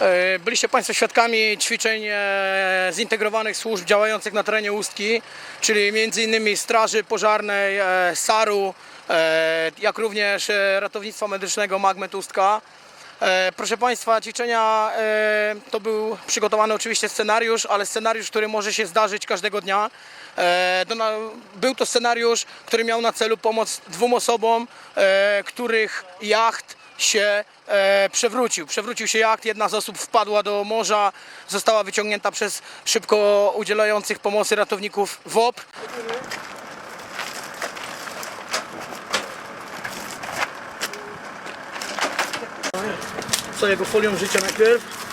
E, Byliście Państwo świadkami ćwiczeń e, zintegrowanych służb działających na terenie Ustki, czyli m.in. Straży Pożarnej, e, SAR-u, jak również Ratownictwa Medycznego Magmet Ustka. E, Proszę Państwa, ćwiczenia e, to był przygotowany oczywiście scenariusz, ale scenariusz, który może się zdarzyć każdego dnia. E, był to scenariusz, który miał na celu pomoc dwóm osobom, których jacht się przewrócił. Przewrócił się jacht, jedna z osób wpadła do morza, została wyciągnięta przez szybko udzielających pomocy ratowników WOP. Co jego folią życia najpierw?